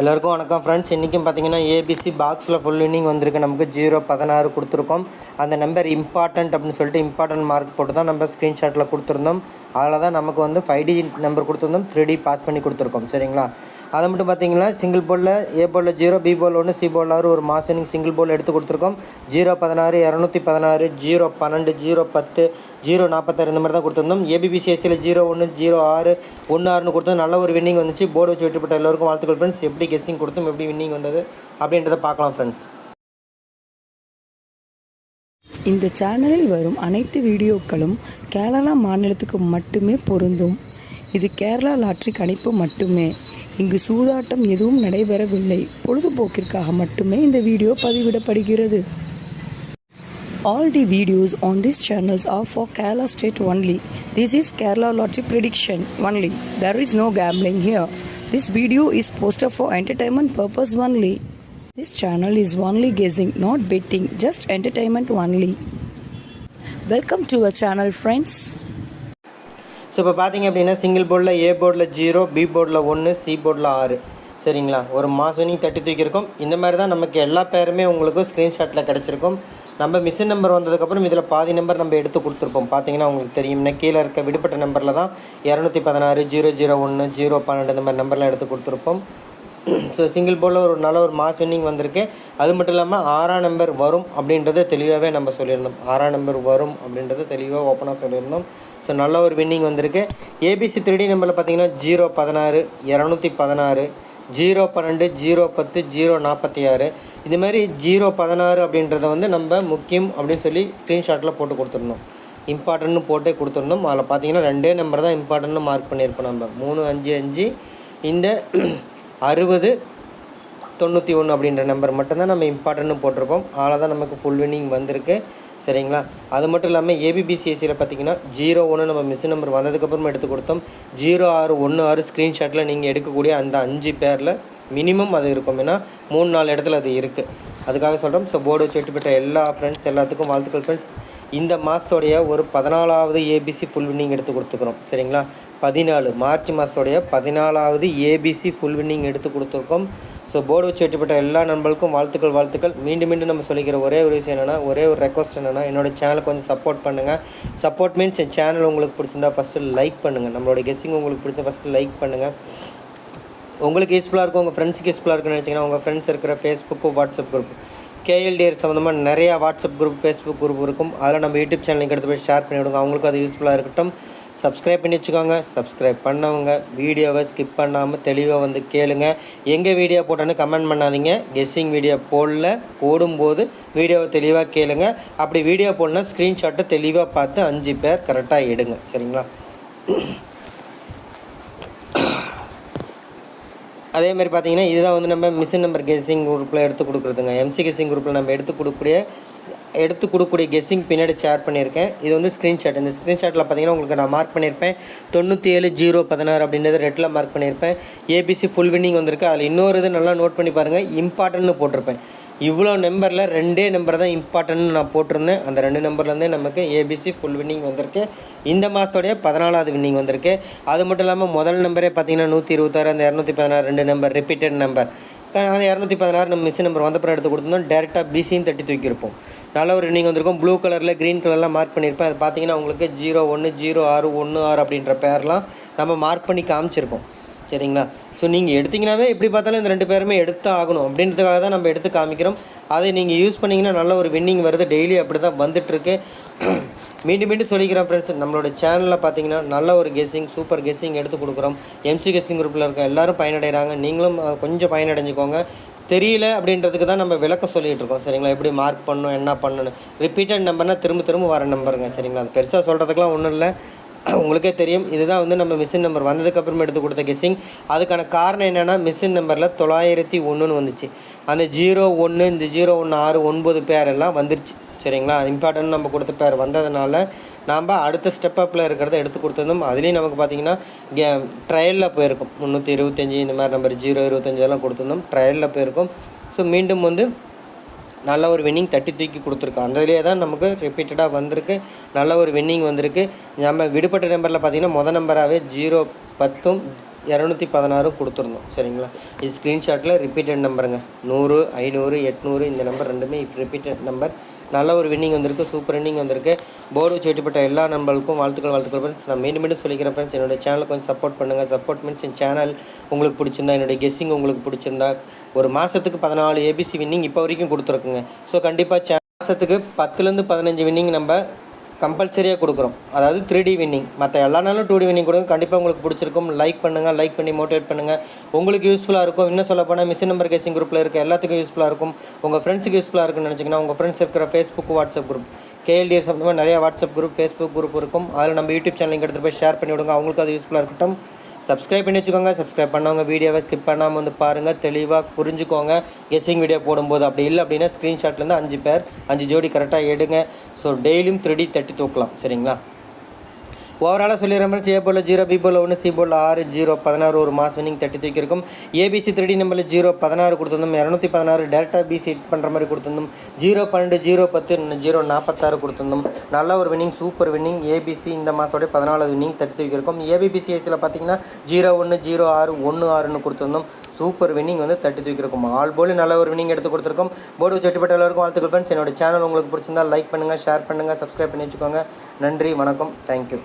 எல்லாருக்கும் வணக்கம் ஃப்ரெண்ட்ஸ் இன்றைக்கும் பார்த்தீங்கன்னா ஏபிசி பாக்ஸில் ஃபுல் இன்னிங் வந்திருக்கு. நமக்கு ஜீரோ பதினாறு கொடுத்துருக்கோம். அந்த நம்பர் இம்பார்ட்டன்ட் அப்படின்னு சொல்லிட்டு இம்பார்ட்டன்ட் மார்க் போட்டு தான் நம்ம ஸ்க்ரீன்ஷாட்டில் கொடுத்துருந்தோம். அதில் தான் நமக்கு வந்து ஃபைவ் டி நம்பர் கொடுத்துருந்தோம். த்ரீ டி பாஸ் பண்ணி கொடுத்துருக்கோம். சரிங்களா? அதை மட்டும் பார்த்தீங்கன்னா சிங்கிள் போலில் ஏ போலில் ஜீரோ பி போல் ஒன்று சி போல் ஆறு ஒரு மாஸ் இன்னிங் சிங்கிள் போல் எடுத்து கொடுத்துருக்கோம். ஜீரோ பதினாறு இரநூத்தி பதினாறு ஜீரோ பன்னெண்டு ஜீரோ பத்து ஜீரோ நாற்பத்தாறு இந்த மாதிரி தான் கொடுத்துருந்தோம். ஏபிபிசிஎஸ்சியில் ஜீரோ ஒன்று ஜீரோ ஆறு ஒன்று ஆறுன்னு கொடுத்தோம். நல்ல ஒரு வின்னிங் வந்துச்சு. போர்டு வச்சு பெற்ற எல்லோருக்கும் வாழ்த்துக்கள் ஃப்ரெண்ட்ஸ் எப்படி கெஸ்ஸிங் கொடுத்தோம் எப்படி வின்னிங் வந்தது அப்படின்றத பார்க்கலாம் ஃப்ரெண்ட்ஸ் இந்த சேனலில் வரும் அனைத்து வீடியோக்களும் கேரளா மாநிலத்துக்கு மட்டுமே பொருந்தும். இது கேரளா லாட்ரி கணிப்பு மட்டுமே. இங்கு சூதாட்டம் எதுவும் நடைபெறவில்லை. பொழுதுபோக்கிற்காக மட்டுமே இந்த வீடியோ பதிவிடப்படுகிறது. All the videos on these channels are for Kerala state only. This is Kerala lottery prediction only. There is no gambling here. This video is posted for entertainment purpose only. This channel is only guessing, not betting, just entertainment only. Welcome to our channel, friends. So இப்போ பார்த்தீங்க அப்படின்னா single போர்டில் ஏ போர்டில் zero B போர்டில் ஒன்று C போர்டில் ஆறு சரிங்களா? ஒரு மாஸ் வினிங் தட்டி தூக்கியிருக்கோம். இந்த மாதிரி தான் நமக்கு எல்லா பேருமே உங்களுக்கு ஸ்க்ரீன்ஷாட்டில் கிடச்சிருக்கும். நம்ம மிஷின் நம்பர் வந்ததுக்கப்புறம் இதில் பாதி நம்பர் நம்ம எடுத்து கொடுத்துருப்போம். பார்த்தீங்கன்னா உங்களுக்கு தெரியும்னா கீழே இருக்க விடுபட்ட நம்பரில் தான் இரநூத்தி பதினாறு ஜீரோ ஜீரோ ஒன்று ஜீரோ பன்னெண்டு இந்த மாதிரி நம்பர்லாம் எடுத்து கொடுத்துருப்போம். ஸோ சிங்கிள் போலில் ஒரு நல்ல ஒரு மாஸ் வின்னிங் வந்திருக்கு. அது மட்டும் இல்லாமல் ஆறாம் நம்பர் வரும் அப்படின்றத தெளிவாகவே நம்ம சொல்லியிருந்தோம். ஆறாம் நம்பர் வரும் அப்படின்றத தெளிவாக ஓப்பனாக சொல்லியிருந்தோம். ஸோ நல்ல ஒரு வின்னிங் வந்திருக்கு. ஏபிசி த்ரீ நம்பரில் பார்த்தீங்கன்னா ஜீரோ பதினாறு இரநூத்தி பதினாறு ஜீரோ பன்னெண்டு ஜீரோ பத்து ஜீரோ நாற்பத்தி ஆறு. இது மாதிரி ஜீரோ பதினாறு அப்படின்றத வந்து நம்ம முக்கியம் அப்படின்னு சொல்லி ஸ்க்ரீன்ஷாட்டில் போட்டு கொடுத்துருந்தோம் இம்பார்ட்டன்ட்னு போட்டே கொடுத்துருந்தோம் அதில் பார்த்தீங்கன்னா ரெண்டே நம்பர் தான் இம்பார்ட்டன்ட்னு மார்க் பண்ணியிருப்போம் நம்ம. மூணு அஞ்சு அஞ்சு. இந்த அறுபது தொண்ணூற்றி ஒன்று அப்படின்ற நம்பர் மட்டும்தான் நம்ம இம்பார்ட்டன்ட்னு போட்டிருப்போம் அதில் தான் நமக்கு ஃபுல் வின்னிங் வந்திருக்கு. சரிங்களா? அது மட்டும் இல்லாமல் ஏபிபிசிஎஸ்சியில் பார்த்தீங்கன்னா ஜீரோ ஒன்று நம்ம மிஸ் நம்பர் வந்ததுக்கப்புறம் எடுத்து கொடுத்தோம். ஜீரோ ஆறு ஒன்று ஆறு ஸ்க்ரீன்ஷாட்டில் நீங்கள் எடுக்கக்கூடிய அந்த அஞ்சு பேரில் மினிமம் அது இருக்கும். ஏன்னா மூணு நாலு இடத்துல அது இருக்குது அதுக்காக சொல்கிறோம் ஸோ போர்டு வச்சு எட்டு பெற்ற எல்லா ஃப்ரெண்ட்ஸ் எல்லாத்துக்கும் வாழ்த்துக்கள் ஃப்ரெண்ட்ஸ் இந்த மாதத்தோடைய ஒரு பதினாலாவது ஏபிசி ஃபுல் வின்னிங் எடுத்து கொடுத்துக்கிறோம். சரிங்களா? பதினாலு. மார்ச் மாதத்தோடைய பதினாலாவது ஏபிசி ஃபுல் வின்னிங் எடுத்து கொடுத்துருக்கோம். ஸோ போர்டு வச்சு வெட்டிப்பட்ட எல்லா நண்பர்களுக்கும் வாழ்த்துக்கள் வாழ்த்துக்கள். மீண்டும் மீண்டும் நம்ம சொல்லிக்கிற ஒரே ஒரு விஷயம் என்னென்னா ஒரே ஒரு ரெக்வஸ்ட் என்னென்னா என்னோட சேனலுக்கு வந்து சப்போர்ட் பண்ணுங்கள் சப்போர்ட் மீன்ஸ் என் சேனல் உங்களுக்கு பிடிச்சிருந்தா ஃபஸ்ட்டு லைக் பண்ணுங்கள் நம்மளோட கெஸ்ஸிங் உங்களுக்கு பிடிச்ச ஃபஸ்ட்டு லைக் பண்ணுங்கள் உங்களுக்கு யூஸ்ஃபுல்லாக இருக்கும் உங்கள் ஃப்ரெண்ட்ஸுக்கு யூஸ்ஃபுல்லாக இருக்குன்னு நினச்சிங்கன்னா உங்கள் ஃப்ரெண்ட்ஸ் இருக்கிற ஃபேஸ்புக்கு வாட்ஸ்அப் குரூப் கேஎல்டிஆர் சம்மந்தமாக நிறையா வாட்ஸ்அப் குரூப் ஃபேஸ்புக் குரூப் இருக்கும். அதில் நம்ம யூடியூப் சேனலுக்கு எடுத்து போய் ஷேர் பண்ணி விடுங்க அவங்களுக்கும் அது யூஸ்ஃபுல்லாக இருக்கட்டும். சப்ஸ்கிரைப் பண்ணி வச்சுக்கோங்க. சப்ஸ்கிரைப் பண்ணவங்க வீடியோவை ஸ்கிப் பண்ணாமல் தெளிவாக வந்து கேளுங்க. எங்கே வீடியோ போட்டோன்னு கமெண்ட் பண்ணாதீங்க. கெஸ்ஸிங் வீடியோ போடல போடும்போது வீடியோவை தெளிவாக கேளுங்க. அப்படி வீடியோ போடனா ஸ்க்ரீன்ஷாட்டை தெளிவாக பார்த்து அஞ்சு பேர் கரெக்டாக எடுங்க. சரிங்களா? அதே மாதிரி பார்த்தீங்கன்னா இதுதான் வந்து நம்ம மிஷின் நம்பர் கெஸ்ஸிங் குரூப்பில் எடுத்து கொடுக்குறதுங்க. எம்சி கெஸ்ஸிங் குரூப்பில் நம்ம எடுத்து கொடுக்கக்கூடிய எடுத்து கொடுக்கக்கூடிய கெஸ்ஸிங் பின்னாடி ஷேர் பண்ணியிருக்கேன். இது வந்து ஸ்க்ரீன்ஷாட் இந்த ஸ்க்ரீன்ஷாட்டில் பார்த்தீங்கன்னா உங்களுக்கு நான் மார்க் பண்ணியிருப்பேன். தொண்ணூற்றி ஏழு ஜீரோ பதினாறு அப்படின்றத ரெட்டில் மார்க் பண்ணியிருப்பேன். ஏபிசி ஃபுல் வின்னிங் வந்திருக்கு. அதில் இன்னொரு இது நல்லா நோட் பண்ணி பாருங்கள் இம்பார்ட்டன்ட்னு போட்டிருப்பேன். இவ்வளோ நம்பரில் ரெண்டே நம்பர் தான் இம்பார்ட்டன்ட்னு நான் போட்டிருந்தேன். அந்த ரெண்டு நம்பர்லேருந்தே நமக்கு ஏபிசி ஃபுல் வின்னிங் வந்திருக்கு. இந்த மாதத்தோடைய பதினாலாவது வின்னிங் வந்திருக்கு. அது மட்டும் இல்லாமல் முதல் நம்பரே பார்த்தீங்கன்னா நூற்றி இருபத்தாறு அந்த இரநூத்தி பதினாறு ரெண்டு நம்பர் ரிப்பீட்டட் நம்பர் வந்து இரநூத்தி பதினாறு நம்ம மிஸ் நம்பர் வந்தப்புறம் எடுத்து கொடுத்துருந்தோம். டேரெக்டாக பிசின்னு தட்டி தூக்கியிருப்போம். நல்ல ஒரு நீங்கள் வந்திருக்கும். ப்ளூ கலரில் க்ரீன் கலர்லாம் மார்க் பண்ணியிருப்பேன். அது பார்த்தீங்கன்னா உங்களுக்கு ஜீரோ ஒன்று ஜீரோ ஆறு ஒன்று ஆறு அப்படின்ற பேர்லாம் நம்ம மார்க் பண்ணி காமிச்சிருக்கோம். சரிங்களா? ஸோ நீங்கள் எடுத்தீங்கனாவே எப்படி பார்த்தாலும் இந்த ரெண்டு பேருமே எடுத்து ஆகணும் அப்படின்றதுக்காக தான் நம்ம எடுத்து காமிக்கிறோம். அதை நீங்கள் யூஸ் பண்ணிங்கன்னா நல்ல ஒரு வின்னிங் வருது. டெய்லி அப்படி தான் வந்துட்டுருக்கு. மீண்டும் மீண்டும் சொல்லிக்கிறேன் ஃப்ரெண்ட்ஸ் நம்மளோட சேனலில் பார்த்தீங்கன்னா நல்ல ஒரு கெஸ்ஸிங் சூப்பர் கெஸ்ஸிங் எடுத்து கொடுக்குறோம். எம்சி கெஸ்ஸிங் குரூப்பில் இருக்க எல்லோரும் பயனடைகிறாங்க நீங்களும் கொஞ்சம் பயனடைஞ்சுக்கோங்க. தெரியல அப்படின்றதுக்கு தான் நம்ம விளக்க சொல்லிகிட்டு இருக்கோம். சரிங்களா? எப்படி மார்க் பண்ணணும் என்ன பண்ணணும்? ரிப்பீட்டட் நம்பர்னால் திரும்ப திரும்ப வர நம்பருங்க சரிங்களா? அது பெருசாக சொல்கிறதுக்கெலாம் ஒன்றும் இல்லை. உங்களுக்கே தெரியும். இதுதான் வந்து நம்ம மிஷின் நம்பர் வந்ததுக்கப்புறமே எடுத்து கொடுத்த கெஸ்ஸிங் அதுக்கான காரணம் என்னென்னா மிஷின் நம்பரில் தொள்ளாயிரத்தி ஒன்றுன்னு வந்துச்சு. அந்த ஜீரோ ஒன்று இந்த ஜீரோ ஒன்று ஆறு ஒன்பது பேர் எல்லாம் வந்துருச்சு. சரிங்களா? இம்பார்ட்டன்ட் நம்ம கொடுத்த பேர் வந்ததுனால நாம் அடுத்த ஸ்டெப் அப்பில் இருக்கிறத எடுத்து கொடுத்துருந்தோம் அதுலேயும் நமக்கு பார்த்தீங்கன்னா கே ட்ரையலில் போயிருக்கும். முந்நூற்றி இருபத்தஞ்சி இந்த மாதிரி நம்பர் ஜீரோ இருபத்தஞ்சி எல்லாம் கொடுத்துருந்தோம் ட்ரையலில் போயிருக்கும். ஸோ மீண்டும் வந்து நல்ல ஒரு வின்னிங் தட்டி தூக்கி கொடுத்துருக்கோம். அதுலேயே தான் நமக்கு ரிப்பீட்டடாக வந்திருக்கு. நல்ல ஒரு வின்னிங் வந்திருக்கு. நம்ம விடுபட்ட நம்பரில் பார்த்தீங்கன்னா மொதல் நம்பராகவே ஜீரோ பத்தும் இரநூத்தி பதினாறும் கொடுத்துருந்தோம். சரிங்களா? இது ஸ்க்ரீன்ஷாட்டில் ரிப்பீட்டட் நம்பருங்க நூறு ஐநூறு எட்நூறு இந்த நம்பர் ரெண்டுமே ரிப்பீட்டட் நம்பர் நல்ல ஒரு வின்னிங் வந்திருக்கு சூப்பர் வின்னிங் வந்திருக்கு. போர்டு வச்சு வெட்டிப்பட்ட எல்லா நண்பர்களுக்கும் வாழ்த்துக்கள் வாழ்த்துக்கள் ஃப்ரெண்ட்ஸ் நான் மீண்டும் மீண்டும் சொல்லிக்கிறேன் ஃப்ரெண்ட்ஸ் என்னோட சேனலை கொஞ்சம் சப்போர்ட் பண்ணுங்கள் சப்போர்ட் மீன்ஸ் என் சேனல் உங்களுக்கு பிடிச்சிருந்தா என்னுடைய கெஸ்ஸிங் உங்களுக்கு பிடிச்சிருந்தா ஒரு மாதத்துக்கு பதினாலு ஏபிசி வின்னிங் இப்போ வரைக்கும் கொடுத்துருக்குங்க. ஸோ கண்டிப்பாக மாதத்துக்கு பத்துலேருந்து பதினஞ்சு வின்னிங் நம்ம கம்பல்சரியாக கொடுக்குறோம். அதாவது த்ரீ டி வின்னிங் மற்ற எல்லா நாளும் டூ டி வின்னிங் கொடுங்க. கண்டிப்பாக உங்களுக்கு பிடிச்சிருக்கும். லைக் பண்ணுங்கள் லைக் பண்ணி மோட்டிவேட் பண்ணுங்கள் உங்களுக்கு யூஸ்ஃபுல்லாக இருக்கும். இன்னும் சொல்ல போனால் மிஷின் நம்பர் கேசிங் குரூப்பில் இருக்க எல்லாத்துக்கும் யூஸ்ஃபுல்லாக இருக்கும். உங்கள் ஃப்ரெண்ட்ஸுக்கு யூஸ்ஃபுல்லாக இருக்குன்னு நினச்சிங்கன்னா உங்கள் ஃப்ரெண்ட்ஸ் இருக்கிற ஃபேஸ்புக் வாட்ஸ்அப் குரூப் கேஎல்டிஎஸ் சம்மந்தமாக நிறைய வாட்ஸ்அப் குரூப் ஃபேஸ்புக் குரூப் இருக்கும். அதில் நம்ம யூடியூப் சேனலுக்கு எடுத்துகிட்டு போய் ஷேர் பண்ணி விடுங்க. அவங்களுக்கு அது யூஸ்ஃபுல்லாக இருக்கட்டும். சப்ஸ்கிரைப் பண்ணி வச்சுக்கோங்க. சப்ஸ்கிரைப் பண்ணவங்க வீடியோவை ஸ்கிப் பண்ணாமல் வந்து பாருங்கள் தெளிவாக புரிஞ்சுக்கோங்க. கெஸ்ஸிங் வீடியோ போடும்போது அப்படி இல்லை அப்படின்னா ஸ்க்ரீன்ஷாட்லேருந்து அஞ்சு பேர் அஞ்சு ஜோடி கரெக்டாக எடுங்க. ஸோ டெய்லியும் த்ரீ தட்டி தூக்கலாம். சரிங்களா? ஓவராலாக சொல்லிடுற மாதிரி ஏ போல் ஜீரோ பி போல் ஒன்று சி போல் ஆறு ஜீரோ பதினாறு ஒரு மாஸ் வினிங் தட்டி தூக்கியிருக்கும் ஏபிசி த்ரீ நம்பரில் ஜீரோ பதினாறு கொடுத்துருந்தோம். இரநூத்தி பதினாறு டேரெக்டாக பிசி ஹிட் பண்ணுற மாதிரி கொடுத்துருந்தோம். ஜீரோ பன்னெண்டு ஜீரோ பத்து ஜீரோ நாற்பத்தாறு கொடுத்துருந்தோம். நல்ல ஒரு வின்னிங் சூப்பர் வின்னிங் ஏபிசி இந்த மாதோட பதினாலாவது வின்னிங் தட்டி தூக்கியிருக்கோம் ஏபிபிசிஎஸ்சியில் பார்த்தீங்கன்னா ஜீரோ ஒன்று ஜீரோ ஆறு ஒன்று ஆறுன்னு கொடுத்துருந்தோம். சூப்பர் வின்னிங் வந்து தட்டி தூக்கியிருக்கும் ஆல் போலி நல்ல ஒரு வின்னிங் எடுத்து கொடுத்துருக்கோம். போர்டு செட்டுப்பட்ட எல்லாருக்கும் வாழ்த்துக்கள் ஃப்ரெண்ட்ஸ் என்னோட சேனல் உங்களுக்கு பிடிச்சிருந்தா லைக் பண்ணுங்கள் ஷேர் பண்ணுங்கள் சப்ஸ்கிரைப் பண்ணி வச்சுக்கோங்க. நன்றி வணக்கம். தேங்க்யூ